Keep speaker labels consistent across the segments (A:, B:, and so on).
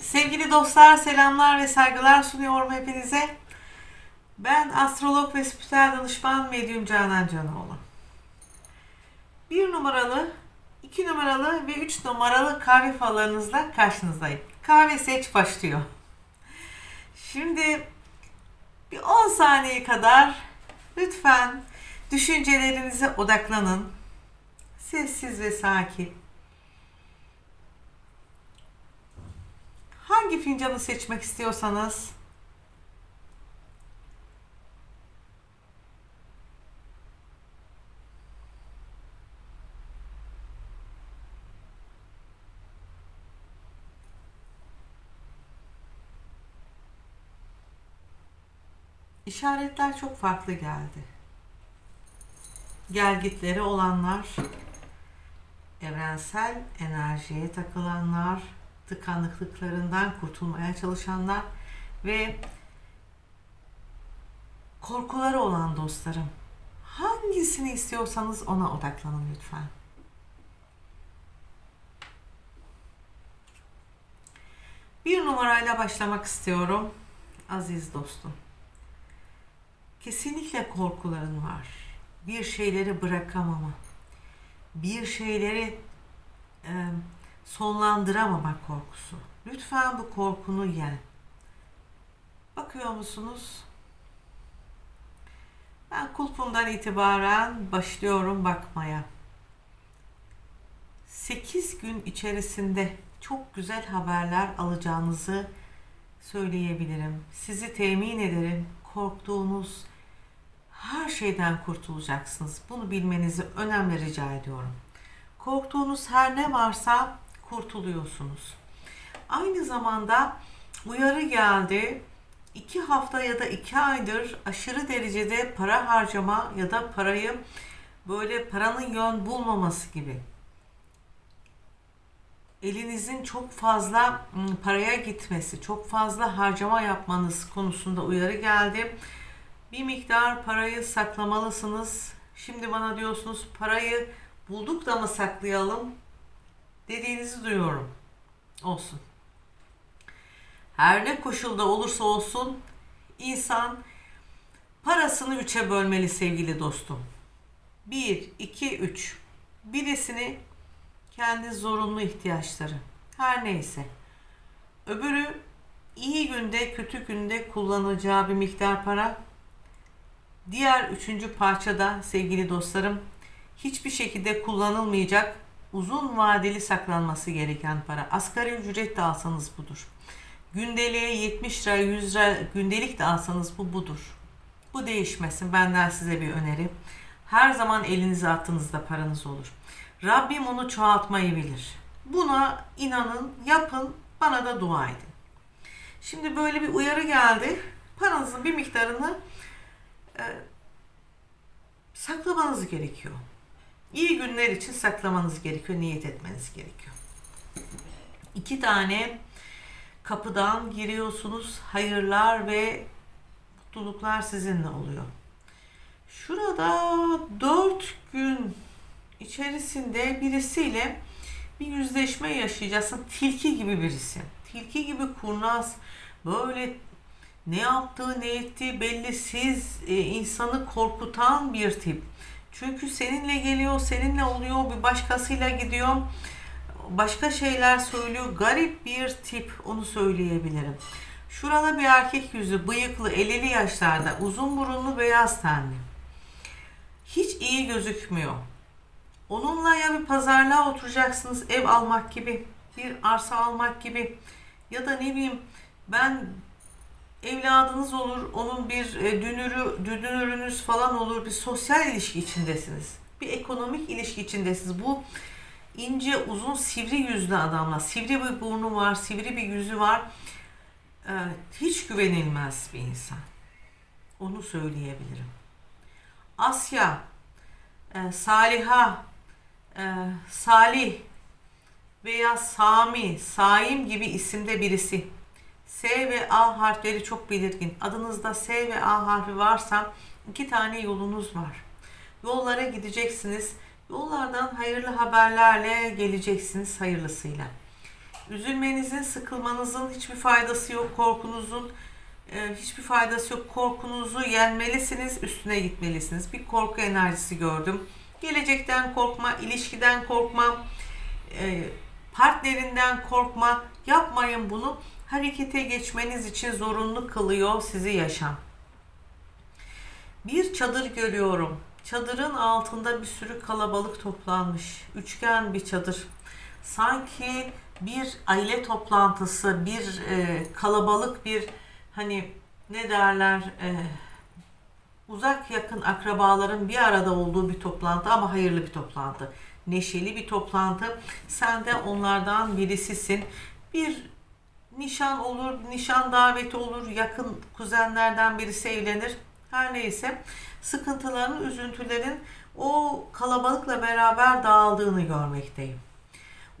A: Sevgili dostlar, selamlar ve saygılar sunuyorum hepinize. Ben astrolog ve spiritüel danışman medyum Canan Canoğlu. Bir numaralı, iki numaralı ve üç numaralı kahve falarınızla karşınızdayım. Kahve seç başlıyor. Şimdi bir 10 saniye kadar lütfen düşüncelerinize odaklanın. Sessiz ve sakin. Hangi fincanı seçmek istiyorsanız işaretler çok farklı geldi. Gelgitleri olanlar, evrensel enerjiye takılanlar, tıkanıklıklarından kurtulmaya çalışanlar ve korkuları olan dostlarım. Hangisini istiyorsanız ona odaklanın lütfen. Bir numarayla başlamak istiyorum. Aziz dostum. Kesinlikle korkuların var. Bir şeyleri bırakamama. Bir şeyleri e, sonlandıramamak korkusu. Lütfen bu korkunu yen. Bakıyor musunuz? Ben kulpundan itibaren başlıyorum bakmaya. 8 gün içerisinde çok güzel haberler alacağınızı söyleyebilirim. Sizi temin ederim. Korktuğunuz her şeyden kurtulacaksınız. Bunu bilmenizi önemli rica ediyorum. Korktuğunuz her ne varsa kurtuluyorsunuz. Aynı zamanda uyarı geldi. İki hafta ya da iki aydır aşırı derecede para harcama ya da parayı böyle paranın yön bulmaması gibi. Elinizin çok fazla ım, paraya gitmesi, çok fazla harcama yapmanız konusunda uyarı geldi. Bir miktar parayı saklamalısınız. Şimdi bana diyorsunuz parayı bulduk da mı saklayalım? Dediğinizi duyuyorum. Olsun. Her ne koşulda olursa olsun insan parasını üçe bölmeli sevgili dostum. 1, 2, 3. Birisini kendi zorunlu ihtiyaçları. Her neyse. Öbürü iyi günde kötü günde kullanacağı bir miktar para. Diğer üçüncü parçada sevgili dostlarım hiçbir şekilde kullanılmayacak uzun vadeli saklanması gereken para. Asgari ücret de alsanız budur. Gündeliğe 70 lira 100 lira gündelik de alsanız bu budur. Bu değişmesin. Benden size bir öneri. Her zaman elinize attığınızda paranız olur. Rabbim onu çoğaltmayı bilir. Buna inanın, yapın, bana da dua edin. Şimdi böyle bir uyarı geldi. Paranızın bir miktarını e, saklamanız gerekiyor. İyi günler için saklamanız gerekiyor, niyet etmeniz gerekiyor. İki tane kapıdan giriyorsunuz. Hayırlar ve mutluluklar sizinle oluyor. Şurada dört gün içerisinde birisiyle bir yüzleşme yaşayacaksın. Tilki gibi birisi. Tilki gibi kurnaz, böyle ne yaptığı ne ettiği bellisiz, e, insanı korkutan bir tip. Çünkü seninle geliyor, seninle oluyor, bir başkasıyla gidiyor. Başka şeyler söylüyor. Garip bir tip, onu söyleyebilirim. Şurada bir erkek yüzü, bıyıklı, 50'li yaşlarda, uzun burunlu, beyaz tenli. Hiç iyi gözükmüyor. Onunla ya bir pazarlığa oturacaksınız, ev almak gibi, bir arsa almak gibi ya da ne bileyim ben evladınız olur, onun bir e, dünürü, dünürünüz falan olur, bir sosyal ilişki içindesiniz. Bir ekonomik ilişki içindesiniz. Bu ince, uzun, sivri yüzlü adamla, sivri bir burnu var, sivri bir yüzü var. Ee, hiç güvenilmez bir insan. Onu söyleyebilirim. Asya, e, Saliha, e, Salih veya Sami, Saim gibi isimde birisi. S ve A harfleri çok belirgin. Adınızda S ve A harfi varsa iki tane yolunuz var. Yollara gideceksiniz. Yollardan hayırlı haberlerle geleceksiniz hayırlısıyla. Üzülmenizin, sıkılmanızın hiçbir faydası yok. Korkunuzun e, hiçbir faydası yok. Korkunuzu yenmelisiniz, üstüne gitmelisiniz. Bir korku enerjisi gördüm. Gelecekten korkma, ilişkiden korkma, e, partnerinden korkma. Yapmayın bunu. Harekete geçmeniz için zorunlu kılıyor sizi yaşam. Bir çadır görüyorum. Çadırın altında bir sürü kalabalık toplanmış. Üçgen bir çadır. Sanki bir aile toplantısı, bir e, kalabalık bir hani ne derler e, uzak yakın akrabaların bir arada olduğu bir toplantı ama hayırlı bir toplantı. Neşeli bir toplantı. Sen de onlardan birisisin. Bir nişan olur, nişan daveti olur, yakın kuzenlerden birisi evlenir. Her neyse sıkıntıların, üzüntülerin o kalabalıkla beraber dağıldığını görmekteyim.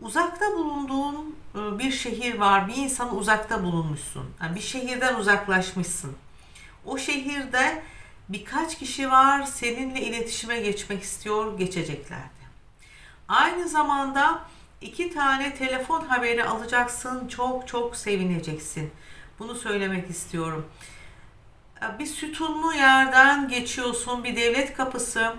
A: Uzakta bulunduğun e, bir şehir var, bir insanı uzakta bulunmuşsun. Yani bir şehirden uzaklaşmışsın. O şehirde birkaç kişi var seninle iletişime geçmek istiyor, geçeceklerdi. Aynı zamanda iki tane telefon haberi alacaksın, çok çok sevineceksin. Bunu söylemek istiyorum. Bir sütunlu yerden geçiyorsun, bir devlet kapısı.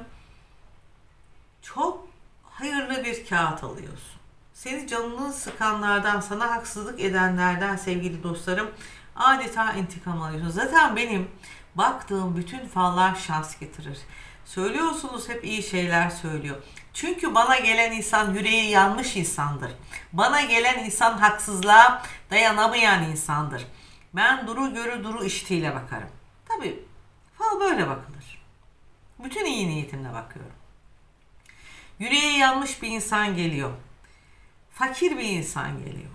A: Çok hayırlı bir kağıt alıyorsun. Seni canını sıkanlardan, sana haksızlık edenlerden sevgili dostlarım adeta intikam alıyorsun. Zaten benim baktığım bütün fallar şans getirir. Söylüyorsunuz hep iyi şeyler söylüyor. Çünkü bana gelen insan yüreği yanmış insandır. Bana gelen insan haksızlığa dayanamayan insandır. Ben duru görü duru iştiyle bakarım. Tabii fal böyle bakılır. Bütün iyi niyetimle bakıyorum. Yüreği yanmış bir insan geliyor. Fakir bir insan geliyor.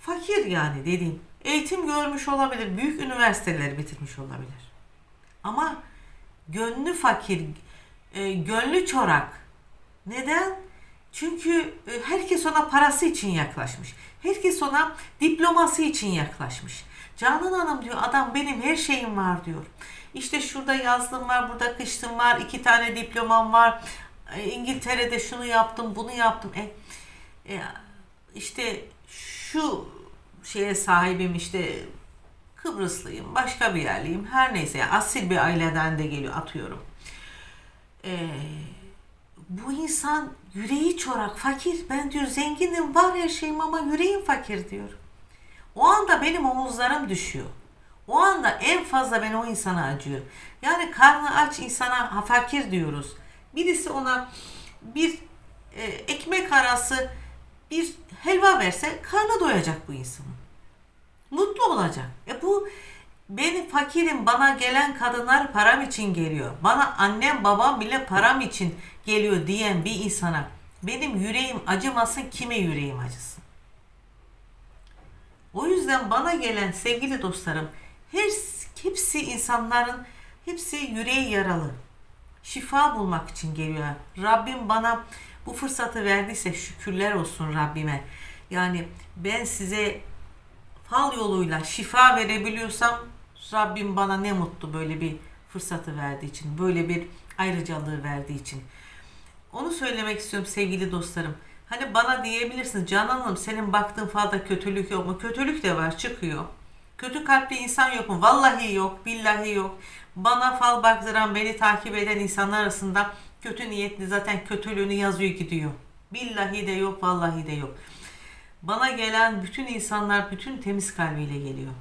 A: Fakir yani dediğim. Eğitim görmüş olabilir. Büyük üniversiteleri bitirmiş olabilir. Ama gönlü fakir, e, gönlü çorak. Neden? Çünkü e, herkes ona parası için yaklaşmış. Herkes ona diploması için yaklaşmış. Canan Hanım diyor adam benim her şeyim var diyor. İşte şurada yazlım var, burada kışlım var, iki tane diplomam var. E, İngiltere'de şunu yaptım, bunu yaptım. E, e, işte şu şeye sahibim işte Kıbrıslıyım, başka bir yerliyim, her neyse yani asil bir aileden de geliyor atıyorum. Ee, bu insan yüreği çorak, fakir. Ben diyor zenginim, var her şeyim ama yüreğim fakir diyor. O anda benim omuzlarım düşüyor. O anda en fazla ben o insana acıyorum. Yani karnı aç insana fakir diyoruz. Birisi ona bir e, ekmek arası bir helva verse karnı doyacak bu insanın. Mutlu olacak. E bu benim fakirim bana gelen kadınlar param için geliyor. Bana annem babam bile param için geliyor diyen bir insana benim yüreğim acımasın kime yüreğim acısın. O yüzden bana gelen sevgili dostlarım her hepsi insanların hepsi yüreği yaralı. Şifa bulmak için geliyor. Rabbim bana bu fırsatı verdiyse şükürler olsun Rabbime. Yani ben size fal yoluyla şifa verebiliyorsam Rabbim bana ne mutlu böyle bir fırsatı verdiği için, böyle bir ayrıcalığı verdiği için. Onu söylemek istiyorum sevgili dostlarım. Hani bana diyebilirsiniz Canan Hanım senin baktığın falda kötülük yok mu? Kötülük de var çıkıyor. Kötü kalpli insan yok mu? Vallahi yok, billahi yok. Bana fal baktıran, beni takip eden insanlar arasında kötü niyetli zaten kötülüğünü yazıyor gidiyor. Billahi de yok, vallahi de yok. Bana gelen bütün insanlar bütün temiz kalbiyle geliyor.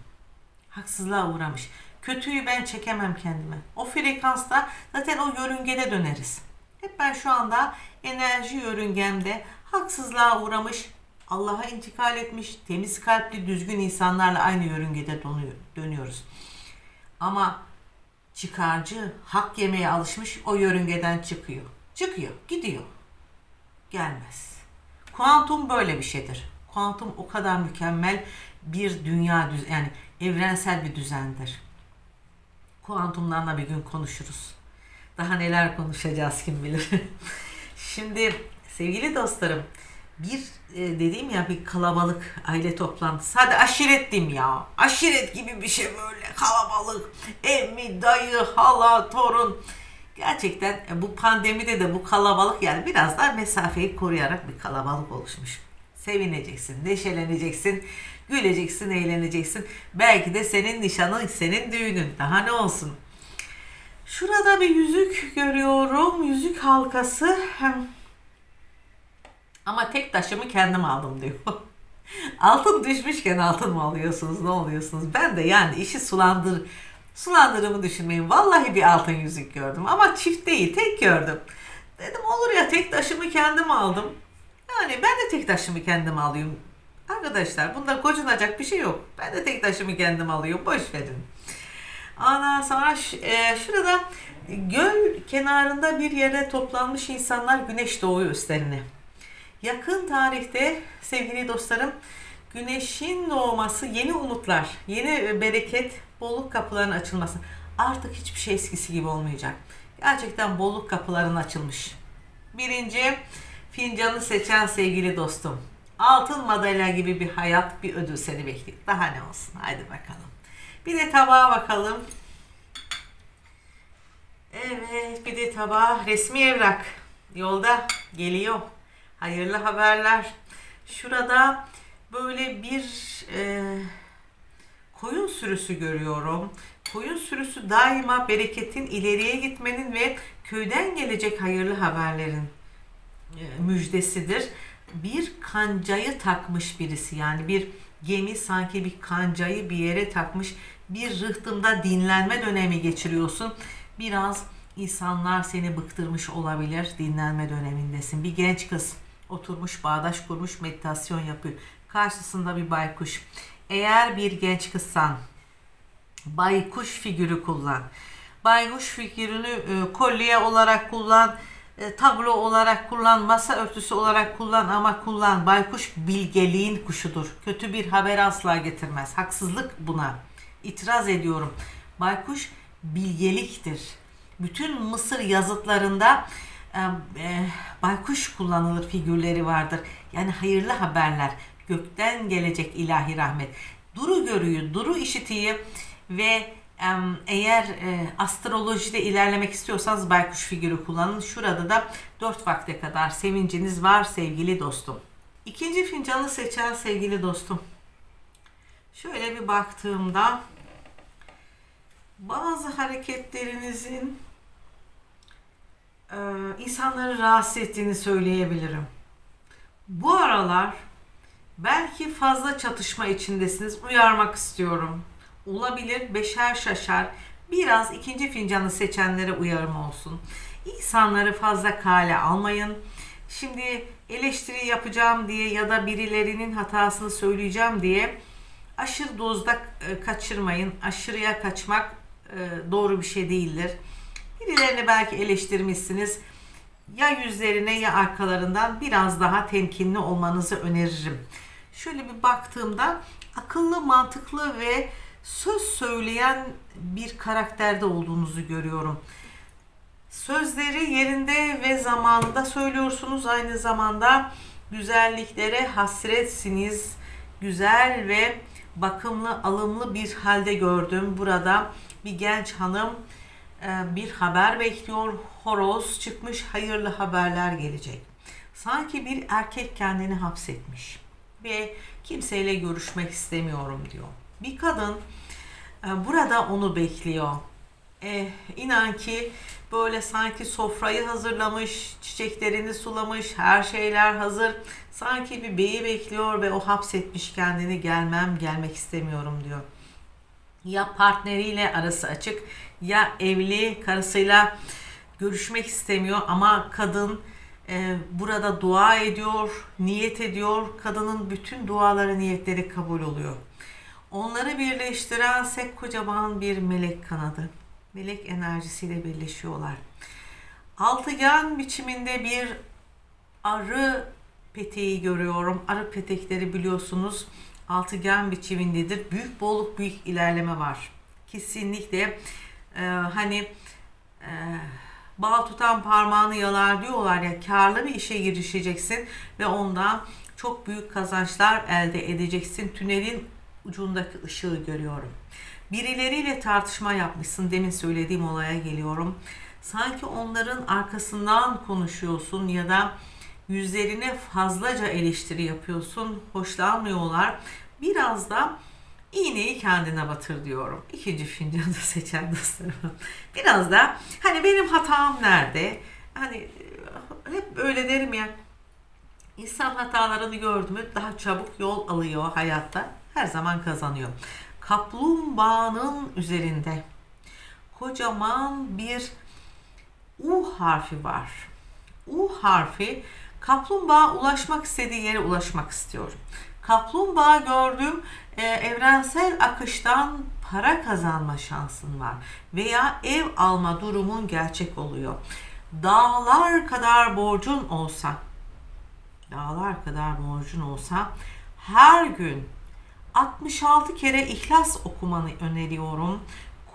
A: Haksızlığa uğramış. Kötüyü ben çekemem kendime. O frekansta zaten o yörüngede döneriz. Hep ben şu anda enerji yörüngemde haksızlığa uğramış, Allah'a intikal etmiş, temiz kalpli, düzgün insanlarla aynı yörüngede dönüyoruz. Ama çıkarcı, hak yemeye alışmış o yörüngeden çıkıyor. Çıkıyor, gidiyor. Gelmez. Kuantum böyle bir şeydir. Kuantum o kadar mükemmel bir dünya düz yani evrensel bir düzendir. Kuantumdan da bir gün konuşuruz. Daha neler konuşacağız kim bilir. Şimdi sevgili dostlarım bir e, dediğim ya bir kalabalık aile toplantısı. Hadi aşiret diyeyim ya. Aşiret gibi bir şey böyle kalabalık. Emmi, dayı, hala, torun. Gerçekten e, bu pandemide de bu kalabalık yani biraz daha mesafeyi koruyarak bir kalabalık oluşmuş. Sevineceksin, neşeleneceksin, güleceksin, eğleneceksin. Belki de senin nişanın, senin düğünün. Daha ne olsun? Şurada bir yüzük görüyorum. Yüzük halkası. Ama tek taşımı kendim aldım diyor. altın düşmüşken altın mı alıyorsunuz? Ne oluyorsunuz? Ben de yani işi sulandır sulandırımı düşünmeyin. Vallahi bir altın yüzük gördüm ama çift değil, tek gördüm. Dedim olur ya tek taşımı kendim aldım. Yani ben de tek taşımı kendim alayım. Arkadaşlar bunda gocunacak bir şey yok. Ben de tek taşımı kendim alıyorum. Boş verin. Ondan sonra e, şurada göl kenarında bir yere toplanmış insanlar güneş doğuyor üstlerine. Yakın tarihte sevgili dostlarım güneşin doğması, yeni umutlar, yeni bereket, bolluk kapılarının açılması. Artık hiçbir şey eskisi gibi olmayacak. Gerçekten bolluk kapıların açılmış. Birinci fincanı seçen sevgili dostum. Altın madalya gibi bir hayat, bir ödül seni bekliyor. Daha ne olsun? Haydi bakalım. Bir de tabağa bakalım. Evet, bir de tabağa resmi evrak. Yolda geliyor. Hayırlı haberler. Şurada böyle bir e, koyun sürüsü görüyorum. Koyun sürüsü daima bereketin ileriye gitmenin ve köyden gelecek hayırlı haberlerin e, müjdesidir. Bir kancayı takmış birisi yani bir gemi sanki bir kancayı bir yere takmış bir rıhtımda dinlenme dönemi geçiriyorsun. Biraz insanlar seni bıktırmış olabilir dinlenme dönemindesin. Bir genç kız oturmuş bağdaş kurmuş meditasyon yapıyor. Karşısında bir baykuş. Eğer bir genç kızsan baykuş figürü kullan. Baykuş figürünü e, kolye olarak kullan, e, tablo olarak kullan, masa örtüsü olarak kullan ama kullan. Baykuş bilgeliğin kuşudur. Kötü bir haber asla getirmez. Haksızlık buna. İtiraz ediyorum. Baykuş bilgeliktir. Bütün Mısır yazıtlarında e, e, baykuş kullanılır figürleri vardır. Yani hayırlı haberler, gökten gelecek ilahi rahmet. Duru görüyü, duru işitiyi ve eğer e, astrolojide ilerlemek istiyorsanız baykuş figürü kullanın. Şurada da 4 vakte kadar sevinciniz var sevgili dostum. İkinci fincanı seçen sevgili dostum. Şöyle bir baktığımda bazı hareketlerinizin e, insanları rahatsız ettiğini söyleyebilirim. Bu aralar belki fazla çatışma içindesiniz. Uyarmak istiyorum. Olabilir beşer şaşar. Biraz ikinci fincanı seçenlere uyarım olsun. İnsanları fazla kale almayın. Şimdi eleştiri yapacağım diye ya da birilerinin hatasını söyleyeceğim diye aşırı dozda e, kaçırmayın. Aşırıya kaçmak e, doğru bir şey değildir. Birilerini belki eleştirmişsiniz. Ya yüzlerine ya arkalarından biraz daha temkinli olmanızı öneririm. Şöyle bir baktığımda akıllı, mantıklı ve söz söyleyen bir karakterde olduğunuzu görüyorum. Sözleri yerinde ve zamanında söylüyorsunuz. Aynı zamanda güzelliklere hasretsiniz. Güzel ve bakımlı, alımlı bir halde gördüm. Burada bir genç hanım e, bir haber bekliyor. Horoz çıkmış, hayırlı haberler gelecek. Sanki bir erkek kendini hapsetmiş ve kimseyle görüşmek istemiyorum diyor. Bir kadın e, burada onu bekliyor. E, inan ki böyle sanki sofrayı hazırlamış, çiçeklerini sulamış, her şeyler hazır. Sanki bir beyi bekliyor ve o hapsetmiş kendini gelmem, gelmek istemiyorum diyor. Ya partneriyle arası açık ya evli karısıyla görüşmek istemiyor ama kadın e, burada dua ediyor, niyet ediyor. Kadının bütün duaları, niyetleri kabul oluyor. Onları birleştiren sek kocaman bir melek kanadı. Melek enerjisiyle birleşiyorlar. Altıgen biçiminde bir arı peteği görüyorum. Arı petekleri biliyorsunuz altıgen biçimindedir. Büyük bolluk, büyük ilerleme var. Kesinlikle e, hani e, bal tutan parmağını yalar diyorlar ya karlı bir işe girişeceksin ve ondan çok büyük kazançlar elde edeceksin. Tünelin ucundaki ışığı görüyorum. Birileriyle tartışma yapmışsın. Demin söylediğim olaya geliyorum. Sanki onların arkasından konuşuyorsun ya da yüzlerine fazlaca eleştiri yapıyorsun, hoşlanmıyorlar. Biraz da iğneyi kendine batır diyorum. İkinci fincanı seçen dostlarım. Biraz da hani benim hatam nerede? Hani e, hep öyle derim ya. İnsan hatalarını gördü mü daha çabuk yol alıyor hayatta. Her zaman kazanıyor. Kaplumbağanın üzerinde kocaman bir U harfi var. U harfi kaplumbağa ulaşmak istediği yere ulaşmak istiyorum. Kaplumbağa gördüm e, evrensel akıştan para kazanma şansın var veya ev alma durumun gerçek oluyor. Dağlar kadar borcun olsa dağlar kadar borcun olsa her gün 66 kere ihlas okumanı öneriyorum.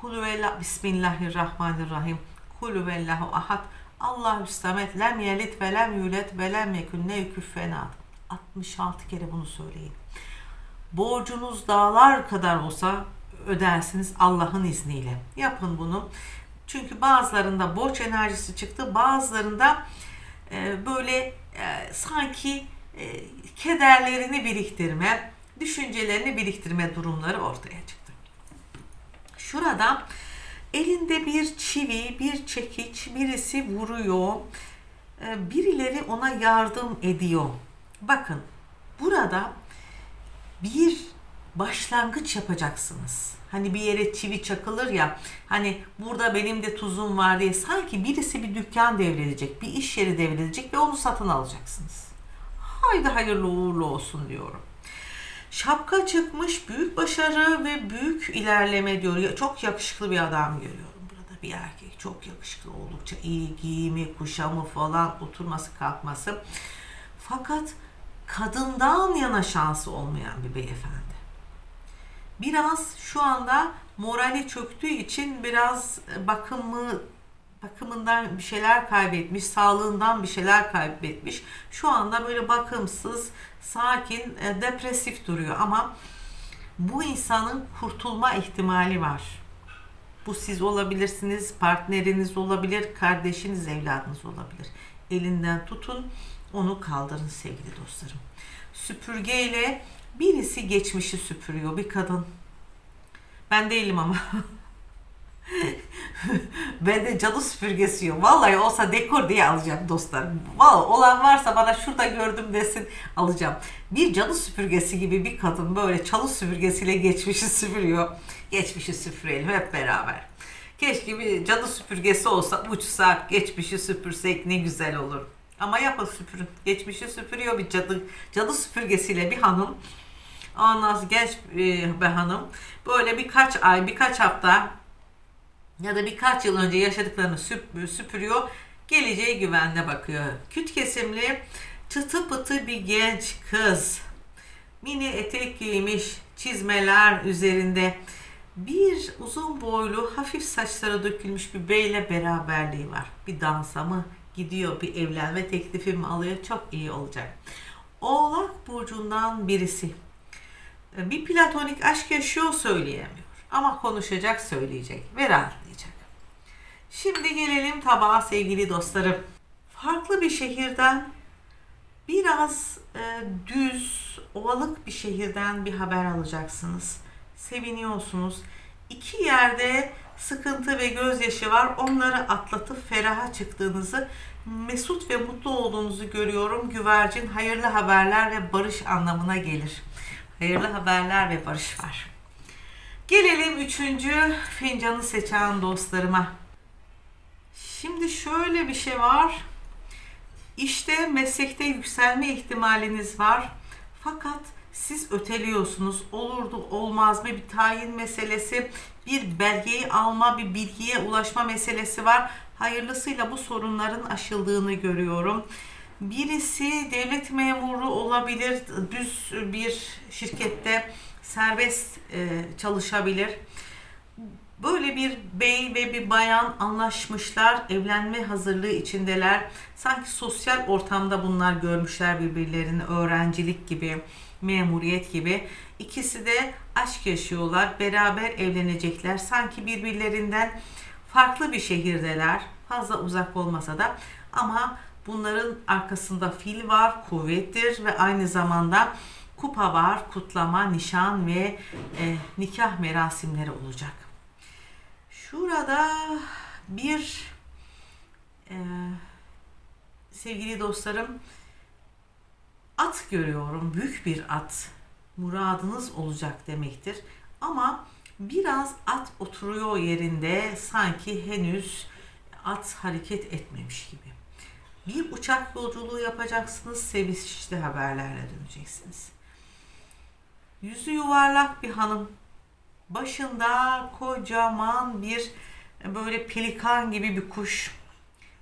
A: Kulüvella Bismillahirrahmanirrahim. Kulüvellahu ahad. Allahu samet lem yelit ve lem yulet ve lem yekun ne küffenat. 66 kere bunu söyleyin. Borcunuz dağlar kadar olsa ödersiniz Allah'ın izniyle. Yapın bunu. Çünkü bazılarında borç enerjisi çıktı, bazılarında e, böyle e, sanki e, kederlerini biriktirme, düşüncelerini biriktirme durumları ortaya çıktı. Şurada elinde bir çivi, bir çekiç, birisi vuruyor. E, birileri ona yardım ediyor. Bakın burada bir başlangıç yapacaksınız. Hani bir yere çivi çakılır ya, hani burada benim de tuzum var diye sanki birisi bir dükkan devredecek, bir iş yeri devredecek ve onu satın alacaksınız. Haydi hayırlı uğurlu olsun diyorum. Şapka çıkmış büyük başarı ve büyük ilerleme diyor. Çok yakışıklı bir adam görüyorum burada bir erkek. Çok yakışıklı oldukça iyi giyimi, kuşamı falan oturması kalkması. Fakat kadından yana şansı olmayan bir beyefendi. Biraz şu anda morali çöktüğü için biraz bakımı bakımından bir şeyler kaybetmiş, sağlığından bir şeyler kaybetmiş. Şu anda böyle bakımsız, sakin, e, depresif duruyor ama bu insanın kurtulma ihtimali var. Bu siz olabilirsiniz, partneriniz olabilir, kardeşiniz, evladınız olabilir. Elinden tutun, onu kaldırın sevgili dostlarım. Süpürgeyle birisi geçmişi süpürüyor, bir kadın. Ben değilim ama. ben de cadı süpürgesi yok. Vallahi olsa dekor diye alacağım dostlar. Vallahi olan varsa bana şurada gördüm desin alacağım. Bir cadı süpürgesi gibi bir kadın böyle çalı süpürgesiyle geçmişi süpürüyor. Geçmişi süpürelim hep beraber. Keşke bir cadı süpürgesi olsa uçsak geçmişi süpürsek ne güzel olur. Ama yapın süpürün. Geçmişi süpürüyor bir cadı, cadı süpürgesiyle bir hanım. Ondan genç e, bir hanım böyle birkaç ay, birkaç hafta ya da birkaç yıl önce yaşadıklarını süp- süpürüyor. Geleceğe güvenle bakıyor. Küt kesimli, çıtı pıtı bir genç kız. Mini etek giymiş, çizmeler üzerinde. Bir uzun boylu, hafif saçlara dökülmüş bir beyle beraberliği var. Bir dansa mı gidiyor, bir evlenme teklifi mi alıyor? Çok iyi olacak. Oğlak burcundan birisi. Bir platonik aşk yaşıyor söyleyemiyor. Ama konuşacak, söyleyecek ve rahatlayacak. Şimdi gelelim tabağa sevgili dostlarım. Farklı bir şehirden biraz e, düz, ovalık bir şehirden bir haber alacaksınız. Seviniyorsunuz. İki yerde sıkıntı ve gözyaşı var. Onları atlatıp feraha çıktığınızı, mesut ve mutlu olduğunuzu görüyorum. Güvercin hayırlı haberler ve barış anlamına gelir. Hayırlı haberler ve barış var. Gelelim üçüncü fincanı seçen dostlarıma. Şimdi şöyle bir şey var. İşte meslekte yükselme ihtimaliniz var. Fakat siz öteliyorsunuz. Olurdu olmaz mı bir tayin meselesi, bir belgeyi alma, bir bilgiye ulaşma meselesi var. Hayırlısıyla bu sorunların aşıldığını görüyorum. Birisi devlet memuru olabilir, düz bir şirkette serbest e, çalışabilir. Böyle bir bey ve bir bayan anlaşmışlar, evlenme hazırlığı içindeler. Sanki sosyal ortamda bunlar görmüşler birbirlerini, öğrencilik gibi, memuriyet gibi. İkisi de aşk yaşıyorlar, beraber evlenecekler. Sanki birbirlerinden farklı bir şehirdeler, fazla uzak olmasa da ama Bunların arkasında fil var, kuvvettir ve aynı zamanda kupa var, kutlama, nişan ve e, nikah merasimleri olacak. Şurada bir e, sevgili dostlarım at görüyorum. Büyük bir at. Muradınız olacak demektir. Ama biraz at oturuyor yerinde sanki henüz at hareket etmemiş gibi. Bir uçak yolculuğu yapacaksınız. Sevinçli haberlerle döneceksiniz. Yüzü yuvarlak bir hanım. Başında kocaman bir böyle pelikan gibi bir kuş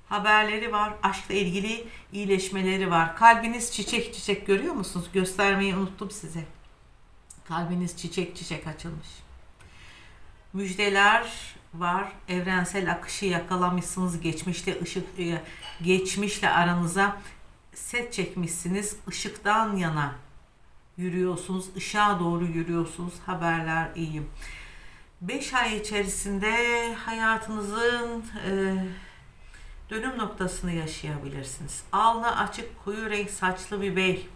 A: haberleri var. Aşkla ilgili iyileşmeleri var. Kalbiniz çiçek çiçek görüyor musunuz? Göstermeyi unuttum size. Kalbiniz çiçek çiçek açılmış. Müjdeler var. Evrensel akışı yakalamışsınız. Geçmişte ışık e, geçmişle aranıza set çekmişsiniz. Işıktan yana yürüyorsunuz. Işığa doğru yürüyorsunuz. Haberler iyi. 5 ay içerisinde hayatınızın e, dönüm noktasını yaşayabilirsiniz. Alnı açık koyu renk saçlı bir bey.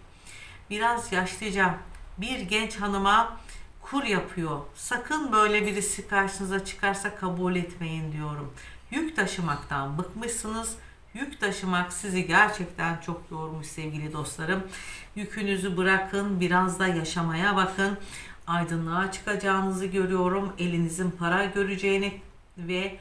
A: Biraz yaşlıca bir genç hanıma kur yapıyor. Sakın böyle birisi karşınıza çıkarsa kabul etmeyin diyorum. Yük taşımaktan bıkmışsınız. Yük taşımak sizi gerçekten çok yormuş sevgili dostlarım. Yükünüzü bırakın, biraz da yaşamaya bakın. Aydınlığa çıkacağınızı görüyorum. Elinizin para göreceğini ve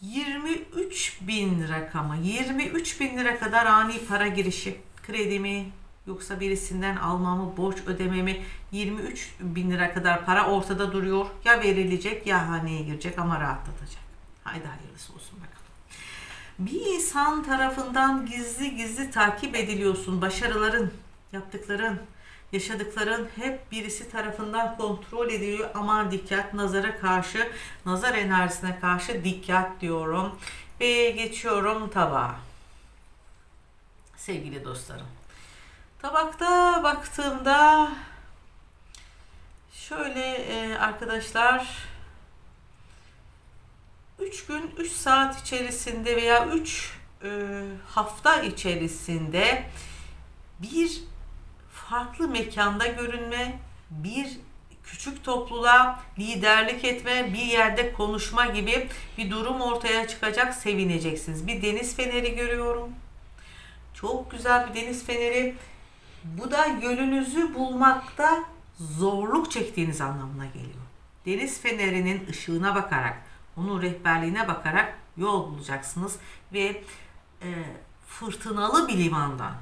A: 23 bin rakamı, 23 bin lira kadar ani para girişi, kredimi yoksa birisinden almamı, borç ödememi 23 bin lira kadar para ortada duruyor. Ya verilecek ya haneye girecek ama rahatlatacak. Haydi hayırlısı olsun bakalım. Bir insan tarafından gizli gizli takip ediliyorsun. Başarıların, yaptıkların, yaşadıkların hep birisi tarafından kontrol ediliyor. Aman dikkat nazara karşı, nazar enerjisine karşı dikkat diyorum. Ve geçiyorum tabağa. Sevgili dostlarım. Tabakta baktığımda şöyle e, arkadaşlar 3 gün 3 saat içerisinde veya 3 e, hafta içerisinde bir farklı mekanda görünme, bir küçük topluluğa liderlik etme, bir yerde konuşma gibi bir durum ortaya çıkacak, sevineceksiniz. Bir deniz feneri görüyorum. Çok güzel bir deniz feneri. Bu da yönünüzü bulmakta zorluk çektiğiniz anlamına geliyor. Deniz fenerinin ışığına bakarak, onun rehberliğine bakarak yol bulacaksınız ve e, fırtınalı bir limandan,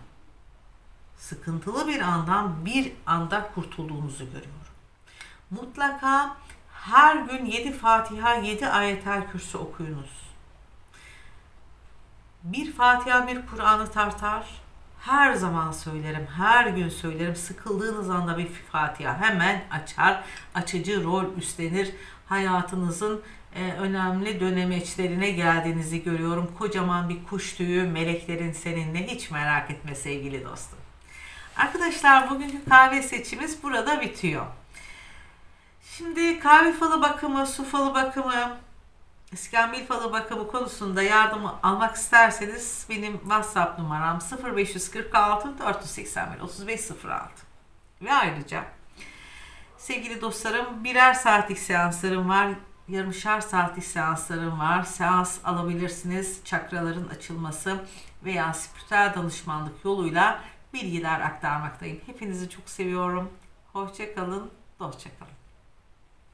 A: sıkıntılı bir andan bir anda kurtulduğunuzu görüyorum. Mutlaka her gün 7 Fatiha, 7 ayetel kürsü okuyunuz. Bir Fatiha, bir Kur'an'ı tartar. Her zaman söylerim, her gün söylerim. Sıkıldığınız anda bir Fatiha hemen açar, açıcı rol üstlenir. Hayatınızın e, önemli dönemeçlerine geldiğinizi görüyorum. Kocaman bir kuş tüyü, meleklerin seninle hiç merak etme sevgili dostum. Arkadaşlar bugünkü kahve seçimiz burada bitiyor. Şimdi kahve falı bakımı, su falı bakımı, iskambil falı bakımı konusunda yardım almak isterseniz benim WhatsApp numaram 0546 481 3506 ve ayrıca sevgili dostlarım birer saatlik seanslarım var. Yarımşar saatlik seanslarım var. Seans alabilirsiniz. Çakraların açılması veya spiritüel danışmanlık yoluyla bilgiler aktarmaktayım. Hepinizi çok seviyorum. Hoşça kalın, dostça kalın.